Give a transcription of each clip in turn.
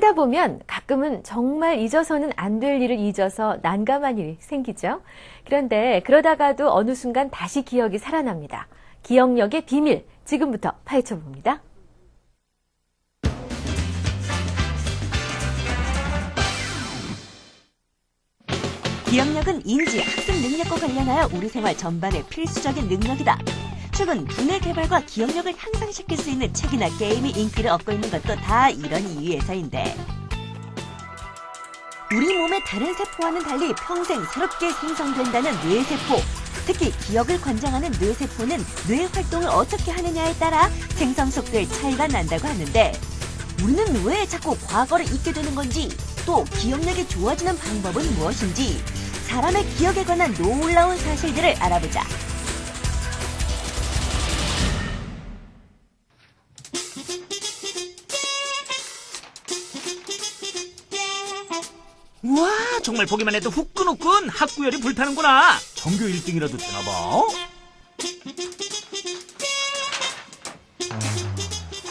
살다 보면 가끔은 정말 잊어서는 안 될 일을 잊어서 난감한 일이 생기죠. 그런데 그러다가도 어느 순간 다시 기억이 살아납니다. 기억력의 비밀, 지금부터 파헤쳐 봅니다. 기억력은 인지, 학습 능력과 관련하여 우리 생활 전반의 필수적인 능력이다. 최근 두뇌 개발과 기억력을 향상시킬 수 있는 책이나 게임이 인기를 얻고 있는 것도 다 이런 이유에서인데. 우리 몸의 다른 세포와는 달리 평생 새롭게 생성된다는 뇌세포. 특히 기억을 관장하는 뇌세포는 뇌 활동을 어떻게 하느냐에 따라 생성 속도의 차이가 난다고 하는데 우리는 왜 자꾸 과거를 잊게 되는 건지 또 기억력이 좋아지는 방법은 무엇인지 사람의 기억에 관한 놀라운 사실들을 알아보자. 정말 보기만 해도 후끈후끈 학구열이 불타는구나 전교 1등이라도 되나봐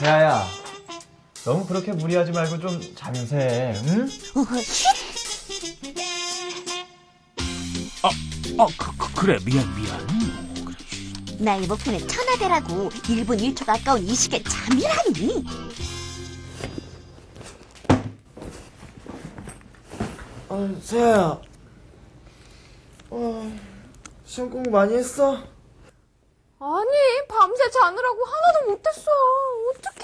야야, 너무 그렇게 무리하지 말고 좀 자면서 해, 응? 어, 쉿! 어 그, 그, 그래 미안 미안 나의 목표는 천하대라고 1분 1초가 아까운 이 시기에 잠이라니. 어, 세아야. 어, 시험 공부 많이 했어? 아니, 밤새 자느라고 하나도 못했어. 어떡해.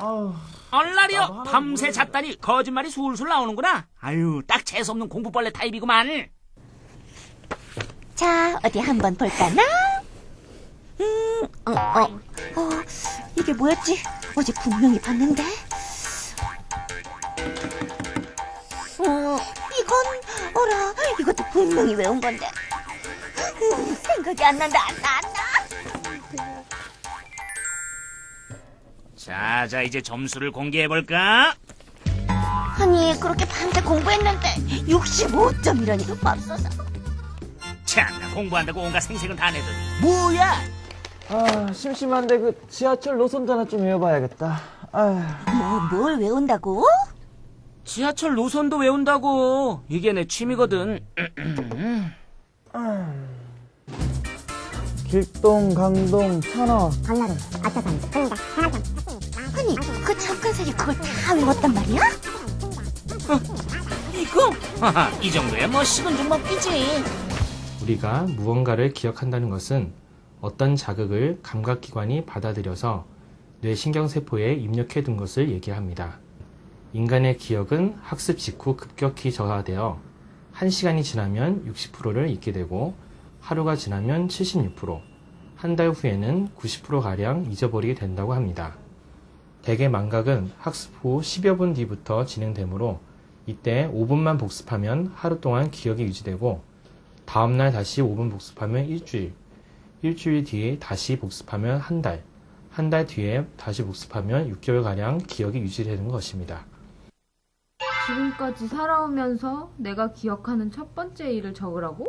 아우, 얼라리요 밤새 잤다니 거짓말이 술술 나오는구나 아유 딱 재수없는 공부벌레 타입이구만 자, 어디 한번 볼까나? 음, 어, 어, 어, 이게 뭐였지? 어제 분명히 봤는데. 건, 어라, 이것도 분명히 외운 건데. 음, 생각이 안 난다, 안 나, 안 나. 자 자 이제 점수를 공개해볼까 아니, 그렇게 밤새 공부했는데, 65점이라니, 맙소사. 참나 공부한다고 온갖 생색은 다 내더니 뭐야 아, 심심한데 그 지하철 노선도 하나 좀 외워봐야겠다. 아휴. 뭐, 뭘 외운다고? 지하철 노선도 외운다고 이게 내 취미거든 길동, 강동, 천어. 아니, 그 잠깐 사이에 그걸 다 외웠단 말이야? 이거 하하, 이 정도야 뭐 식은 죽 먹기지 우리가 무언가를 기억한다는 것은 어떤 자극을 감각기관이 받아들여서 뇌신경세포에 입력해 둔 것을 얘기합니다. 인간의 기억은 학습 직후 급격히 저하되어 1시간이 지나면 60%를 잊게 되고 하루가 지나면 76%, 한 달 후에는 90%가량 잊어버리게 된다고 합니다. 대개 망각은 학습 후 10여 분 뒤부터 진행되므로 이때 5분만 복습하면 하루 동안 기억이 유지되고 다음날 다시 5분 복습하면 일주일, 일주일 뒤에 다시 복습하면 한 달, 한 달 뒤에 다시 복습하면 6개월가량 기억이 유지되는 것입니다. 지금까지 살아오면서 내가 기억하는 첫 번째 일을 적으라고?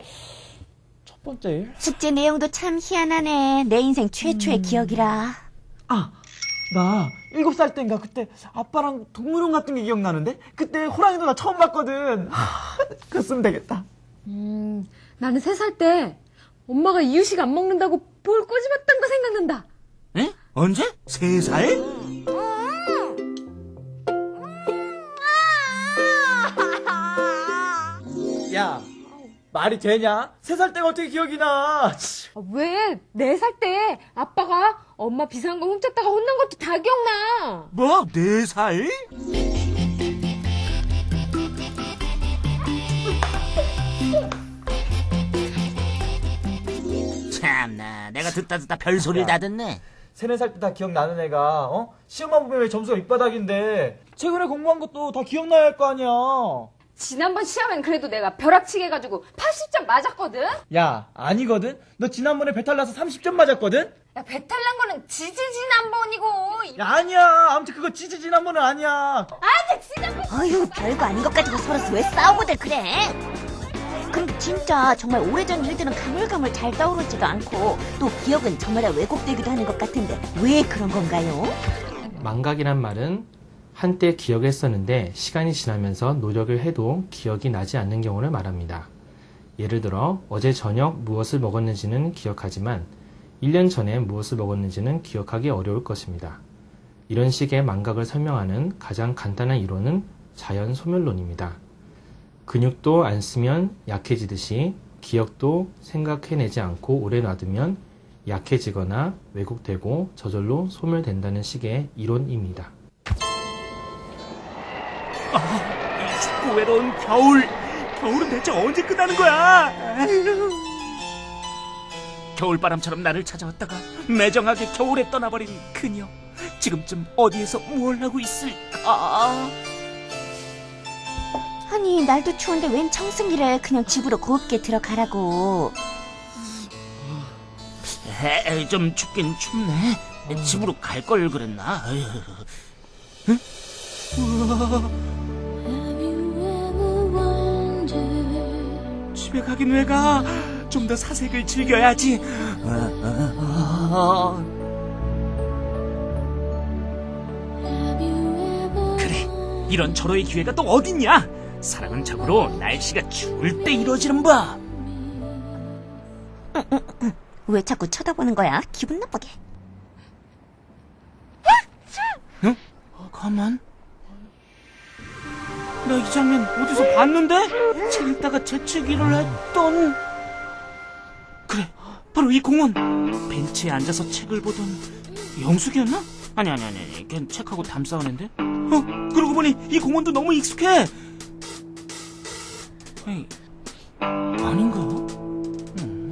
첫 번째 일? 숙제 내용도 참 희한하네. 내 인생 최초의 기억이라. 아, 나 일곱 살 때인가 그때 아빠랑 동물원 갔던 게 기억나는데? 그때 호랑이도 나 처음 봤거든. 쓰면 되겠다. 음, 나는 세 살 때 엄마가 이유식 안 먹는다고 볼 꼬집었던 거 생각난다. 에? 언제? 세 살? 야, 말이 되냐? 세 살 때가 어떻게 기억이 나? 치. 아, 왜? 네 살 때 아빠가 엄마 비상금 훔쳤다가 혼난 것도 다 기억나. 뭐? 네 살? 참나 내가 듣다 듣다 별소리를 다 듣네 세네 살 때 다 기억나는 애가 어? 시험만 보면 왜 점수가 밑바닥인데 최근에 공부한 것도 다 기억나야 할 거 아니야. 지난번 시험엔 그래도 내가 벼락치기 해가지고 80점 맞았거든? 야, 아니거든? 너 지난번에 배탈 나서 30점 맞았거든? 야, 배탈 난 거는 지지 지난번이고. 야, 아니야. 아무튼 그거 찌지 지난번은 아니야. 아, 지난번. 어휴, 별거 아닌 것 가지고 서로 왜 싸우고들 그래? 그리고 진짜 정말 오래전 일들은 가물가물 잘 떠오르지도 않고 또 기억은 저마다 왜곡되기도 하는 것 같은데 왜 그런 건가요? 망각이란 말은 한때 기억했었는데 시간이 지나면서 노력을 해도 기억이 나지 않는 경우를 말합니다. 예를 들어 어제 저녁 무엇을 먹었는지는 기억하지만 1년 전에 무엇을 먹었는지는 기억하기 어려울 것입니다. 이런 식의 망각을 설명하는 가장 간단한 이론은 자연 소멸론입니다. 근육도 안 쓰면 약해지듯이 기억도 생각해내지 않고 오래 놔두면 약해지거나 왜곡되고 저절로 소멸된다는 식의 이론입니다. 이 춥고 외로운 겨울. 겨울은 대체 언제 끝나는 거야? 아유. 겨울바람처럼 나를 찾아왔다가 매정하게 겨울에 떠나버린 그녀. 지금쯤 어디에서 뭘 하고 있을까? 아니 날도 추운데 웬 청승기를 그냥 집으로 곱게 들어가라고. 에, 좀 춥긴 춥네. 집으로 갈 걸 그랬나? 아유. 응? 우와. 집에 가긴 왜 가? 좀 더 사색을 즐겨야지. 아, 그래, 이런 절호의 기회가 또 어딨냐? 사랑은 자고로 날씨가 추울 때 이루어지는 바. 왜 자꾸 쳐다보는 거야? 기분 나쁘게. 응? 가만. 나 이 장면 어디서 봤는데? 책 읽다가 재채기를 했던. 그래, 바로 이 공원. 벤치에 앉아서 책을 보던 영숙이었나? 아니 아니 아니 걘 책하고 담 싸우는데. 어, 그러고 보니 이 공원도 너무 익숙해. 에이, 아닌가? 음.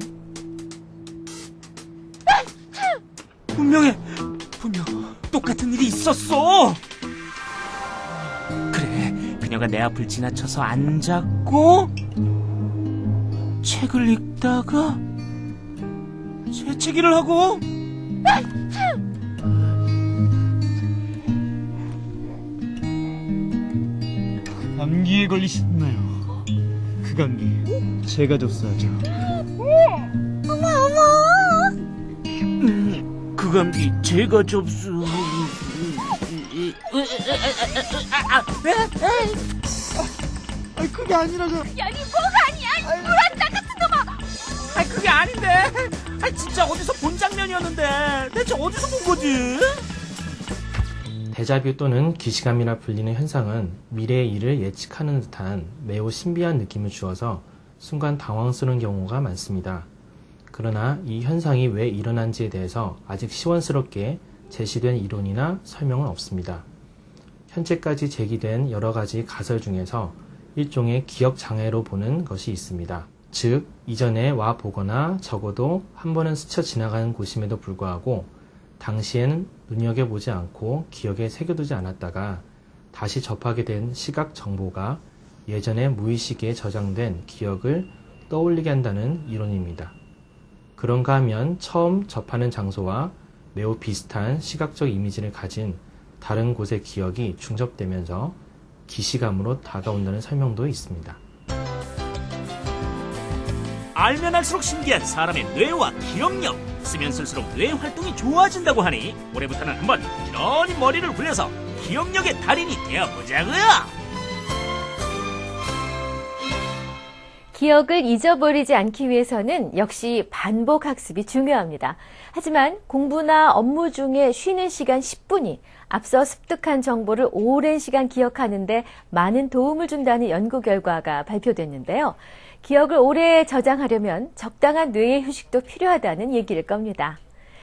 분명해, 분명 똑같은 일이 있었어. 그녀가 내 앞을 지나쳐서 앉았고 책을 읽다가 재채기를 하고 감기에 걸리셨나요? 그 감기 제가 접수하죠. 음, 그 감기 제가 접수. 아니 그게 아니라서. 아, 그게 아닌데. 아, 진짜 어디서 본 장면이었는데. 대체 어디서 본 거지? 데자뷰 또는 기시감이라 불리는 현상은 미래의 일을 예측하는 듯한 매우 신비한 느낌을 주어서 순간 당황스러운 경우가 많습니다. 그러나 이 현상이 왜 일어난지에 대해서 아직 시원스럽게 제시된 이론이나 설명은 없습니다. 현재까지 제기된 여러 가지 가설 중에서 일종의 기억 장애로 보는 것이 있습니다. 즉, 이전에 와 보거나 적어도 한 번은 스쳐 지나간 곳임에도 불구하고 당시엔 눈여겨보지 않고 기억에 새겨두지 않았다가 다시 접하게 된 시각 정보가 예전에 무의식에 저장된 기억을 떠올리게 한다는 이론입니다. 그런가 하면 처음 접하는 장소와 매우 비슷한 시각적 이미지를 가진 다른 곳의 기억이 중접되면서 기시감으로 다가온다는 설명도 있습니다. 알면 알수록 신기한 사람의 뇌와 기억력. 쓰면 쓸수록 뇌 활동이 좋아진다고 하니 올해부터는 한번 부지런히 머리를 굴려서 기억력의 달인이 되어보자고요. 기억을 잊어버리지 않기 위해서는 역시 반복 학습이 중요합니다. 하지만 공부나 업무 중에 쉬는 시간 10분이 앞서 습득한 정보를 오랜 시간 기억하는데 많은 도움을 준다는 연구 결과가 발표됐는데요. 기억을 오래 저장하려면 적당한 뇌의 휴식도 필요하다는 얘기일 겁니다.